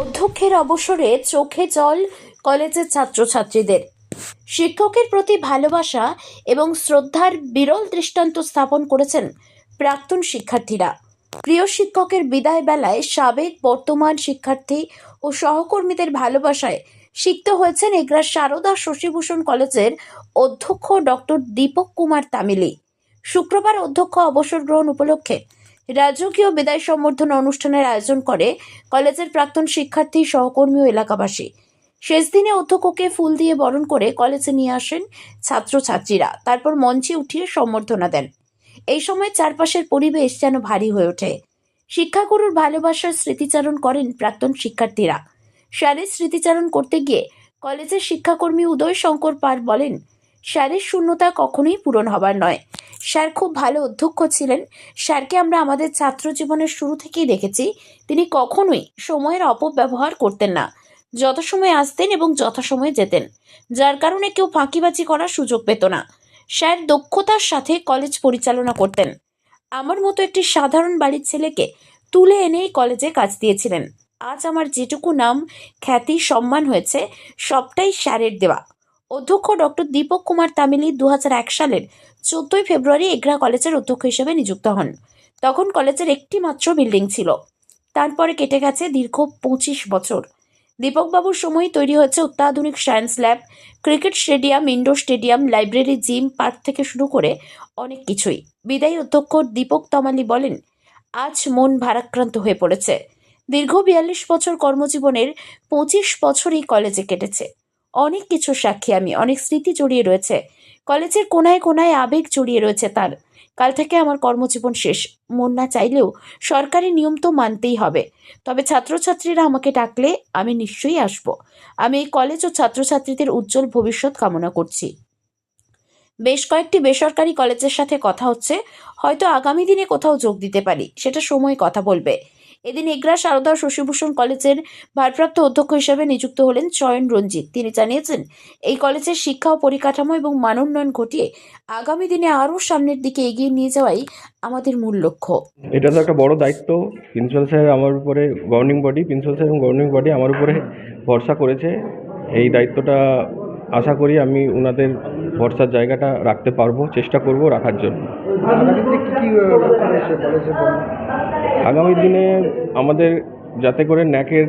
অধ্যক্ষের অবসরে চোখে জল কলেজের ছাত্রছাত্রীদের। শিক্ষকের প্রতি ভালোবাসা এবং শ্রদ্ধার বিরল দৃষ্টান্ত স্থাপন করেছেন প্রাক্তন শিক্ষার্থীরা। প্রিয় শিক্ষকের বিদায় বেলায় সাবেক বর্তমান শিক্ষার্থী ও সহকর্মীদের ভালোবাসায় সিক্ত হয়েছেন এগরার সারদা শশীভূষণ কলেজের অধ্যক্ষ ডক্টর দীপক কুমার তামিলি। শুক্রবার অধ্যক্ষ অবসর গ্রহণ উপলক্ষে রাজকীয় বিদায় সম্বর্ধনা অনুষ্ঠানের আয়োজন করে কলেজের প্রাক্তন শিক্ষার্থী, সহকর্মী ও এলাকাবাসী। শেষ দিনে অধ্যক্ষকে ফুল দিয়ে বরণ করে কলেজে নিয়ে আসেন ছাত্রছাত্রীরা। তারপর মঞ্চে উঠিয়ে সম্বর্ধনা দেন। এই সময় চারপাশের পরিবেশ যেন ভারী হয়ে ওঠে। শিক্ষাগুরুর ভালোবাসার স্মৃতিচারণ করেন প্রাক্তন শিক্ষার্থীরা। স্যারের স্মৃতিচারণ করতে গিয়ে কলেজের শিক্ষাকর্মী উদয় শঙ্কর পার বলেন, স্যারের শূন্যতা কখনোই পূরণ হবার নয়। স্যার খুব ভালো অধ্যক্ষ ছিলেন। স্যারকে আমরা আমাদের ছাত্র জীবনের শুরু থেকেই দেখেছি। তিনি কখনোই সময়ের অপব্যবহার করতেন না। যথাসময়ে আসতেন এবং যথাসময়ে যেতেন। যার কারণে কেউ ফাঁকিবাজি করার সুযোগ পেত না। স্যার দক্ষতার সাথে কলেজ পরিচালনা করতেন। আমার মতো একটি সাধারণ বাড়ির ছেলেকে তুলে এনেই কলেজে কাজ দিয়েছিলেন। আজ আমার যেটুকু নাম, খ্যাতি, সম্মান হয়েছে, সবটাই স্যারের দেওয়া। অধ্যক্ষ ডক্টর দীপক কুমার তামিলি দু হাজার এক সালের চোদ্দই ফেব্রুয়ারি এগরা কলেজের অধ্যক্ষ হিসেবে নিযুক্ত হন। তখন কলেজের একটি মাত্র বিল্ডিং ছিল। তারপরে কেটে গেছে দীর্ঘ পঁচিশ বছর। দীপকবাবুর সময় তৈরি হয়েছে অত্যাধুনিক science lab, cricket stadium, indoor stadium, library, gym, park থেকে শুরু করে অনেক কিছুই। বিদায়ী অধ্যক্ষ দীপক তমালি বলেন, আজ মন ভারাক্রান্ত হয়ে পড়েছে। দীর্ঘ বিয়াল্লিশ বছর কর্মজীবনের পঁচিশ বছরই কলেজে কেটেছে। অনেক কিছু সাক্ষী আমি, অনেক স্মৃতি জড়িয়ে রয়েছে। কলেজের কোনায় কোনায় আবেগ জড়িয়ে রয়েছে তার। কাল থেকে আমার কর্মজীবন শেষ। মন না চাইলেও সরকারি নিয়ম তো মানতেই হবে। তবে ছাত্রছাত্রীরা আমাকে ডাকলে আমি নিশ্চয়ই আসব। আমি এই কলেজ ও ছাত্রছাত্রীদের উজ্জ্বল ভবিষ্যৎ কামনা করছি। বেশ কয়েকটি বেসরকারি কলেজের সাথে কথা হচ্ছে। হয়তো আগামী দিনে কোথাও যোগ দিতে পারি। সেটা সময় কথা বলবে। এদিন এগরা সারদা শশীভূষণ কলেজের ভারপ্রাপ্ত অধ্যক্ষ হিসেবে নিযুক্ত হলেন চয়ন রঞ্জিত। তিনি জানিয়েছেন এই কলেজের শিক্ষা ও পরিকাঠামো এবং মানোন্নয়ন ঘটিয়ে আগামী দিনে আরও সামনের দিকে এগিয়ে নিয়ে যাওয়াই আমাদের মূল লক্ষ্য। এটা তো একটা বড় দায়িত্ব। প্রিন্সিপাল স্যার আমার উপরে গভর্নিং বডি প্রিন্সিপাল স্যার এবং গভর্নিং বডি আমার উপরে ভরসা করেছে। এই দায়িত্বটা আশা করি আমি ওনাদের ভরসার জায়গাটা রাখতে পারব চেষ্টা করব রাখার জন্য। আগামী দিনে আমাদের যাতে করে ন্যাকের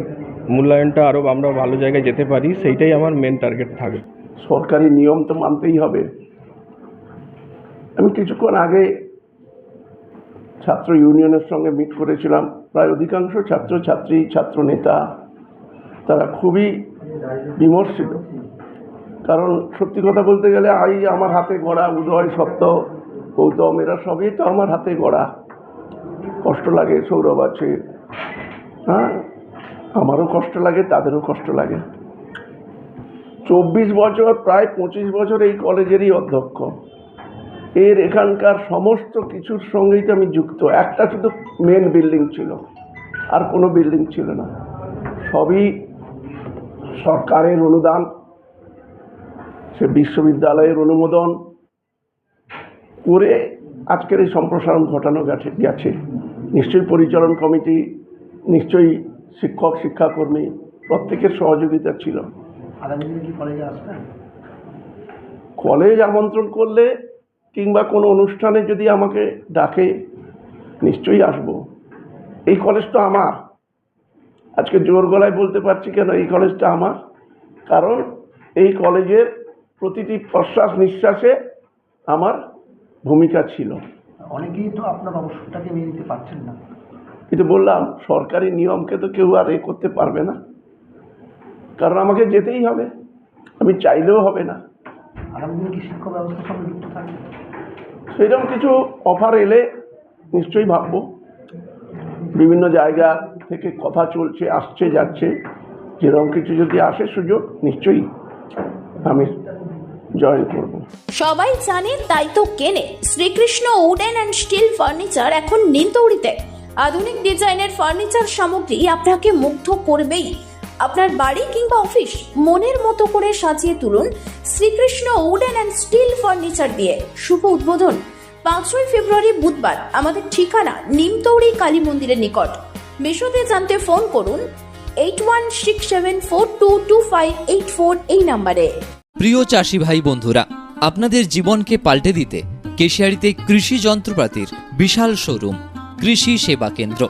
মূল্যায়নটা আরও আমরা ভালো জায়গায় যেতে পারি, সেইটাই আমার মেন টার্গেট থাকে সরকারি নিয়ম তো মানতেই হবে। আমি কিছুক্ষণ আগে ছাত্র ইউনিয়নের সঙ্গে মিট করেছিলাম। প্রায় অধিকাংশ ছাত্র, ছাত্রী, ছাত্র নেতা, তারা খুবই বিমর্ষিত। কারণ সত্যি কথা বলতে গেলে, আই, আমার হাতে গড়া, উদয় সত্য গৌতম, এরা সবই তো আমার হাতে গড়া। কষ্ট লাগে সৌরভ আছে। হ্যাঁ? আমারও কষ্ট লাগে, তাদেরও কষ্ট লাগে। চব্বিশ বছর, প্রায় পঁচিশ বছর এই কলেজেরই অধ্যক্ষ। এর এখানকার সমস্ত কিছুর সঙ্গেই তো আমি যুক্ত। একটা শুধু মেন বিল্ডিং ছিল, আর কোনো বিল্ডিং ছিল না। সবই সরকারের অনুদান, সে বিশ্ববিদ্যালয়ের অনুমোদন করে আজকের এই সম্প্রসারণ ঘটানো গেছে গেছে। নিশ্চয়ই পরিচালন কমিটি নিশ্চয়ই শিক্ষক শিক্ষাকর্মী প্রত্যেকের সহযোগিতা ছিল। কলেজ আমন্ত্রণ করলে কিংবা কোনো অনুষ্ঠানে যদি আমাকে ডাকে নিশ্চয়ই আসব। এই কলেজ তো আমার। আজকে জোর গলায় বলতে পারছি কেন এই কলেজটা আমার? কারণ এই কলেজের প্রতিটি প্রশ্বাস নিঃশ্বাসে আমার ভূমিকা ছিল। অনেকেই তো আপনার অবসরটাকে মেনে নিতে পারছেন না। কিন্তু বললাম সরকারি নিয়মকে তো কেউ আর এ করতে পারবে না। কারণ আমাকে যেতেই হবে। আমি চাইলেও হবে না। আগামী দিনে কি শিক্ষা ব্যবস্থার সঙ্গে যুক্ত থাকবে? সেরকম কিছু অফার এলে নিশ্চয়ই ভাববো। বিভিন্ন জায়গা থেকে কথা চলছে আসছে যাচ্ছে। যেরকম কিছু যদি আসে সুযোগ নিশ্চয়ই আমি করব। সবাই জানে, তাই তো কেনে। Shrikrishna wooden and steel furniture এখন নিমতৌড়িতে আধুনিক ডিজাইনের ফার্নিচার সামগ্রী আপনাকে মুগ্ধ করবেই। আপনার বাড়ি কিংবা অফিস, মনের মতো করে সাজিয়ে তুলুন Shrikrishna wooden and steel furniture দিয়ে। শুভ উদ্বোধন। পাঁচই ফেব্রুয়ারি বুধবার, আমাদের ঠিকানা নিমতৌড়ি কালী মন্দিরের নিকট। বিশদে জানতে ফোন করুন, eight one six seven four two two five eight four এই নাম্বারে। প্রিয় চাষি ভাই বন্ধুরা, আপনাদের জীবনকে পাল্টে দিতে কেশিয়ারিতে কৃষি যন্ত্রপাতির বিশাল শোরুম, কৃষি সেবা কেন্দ্র।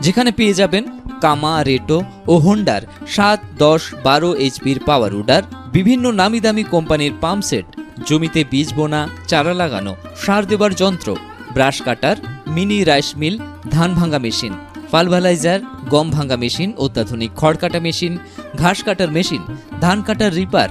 যেখানে পেয়ে যাবেন কামা, রেটো ও হোন্ডার সাত, দশ, বারো এইচপির পাওয়ার উডার, বিভিন্ন নামি দামি কোম্পানির পাম্প সেট, জমিতে বীজ বোনা, চারা লাগানো, সার দেবার যন্ত্র, brush cutter, mini rice mill, ধান ভাঙা মেশিন পালভালাইজার গম ভাঙা মেশিন, অত্যাধুনিক খড় কাটা মেশিন, ঘাস কাটার মেশিন, ধান কাটার রিপার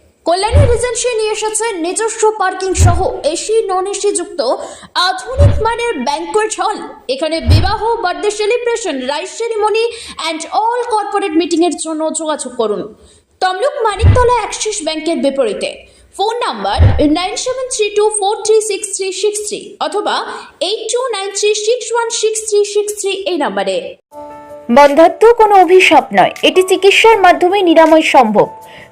কল্যাণী রিজেন্সি নিয়ে এসেছে নিজস্ব পার্কিং সহ এসি নন এসি যুক্ত আধুনিক মানের ব্যাংকোয়েট হল এখানে বিবাহ birthday celebration rice ceremony and all corporate meeting এর জন্য যোগাযোগ করুন। তমলুক মানিকতলা অ্যাক্সিস ব্যাংকের বিপরীতে। Phone number nine seven three two four three six three six three অথবা eight two nine three six one six three six three এই নাম্বারে। বন্ধাত্ম কোনো অভিশাপ নয়। এটি চিকিৎসার মাধ্যমে নিরাময় সম্ভব।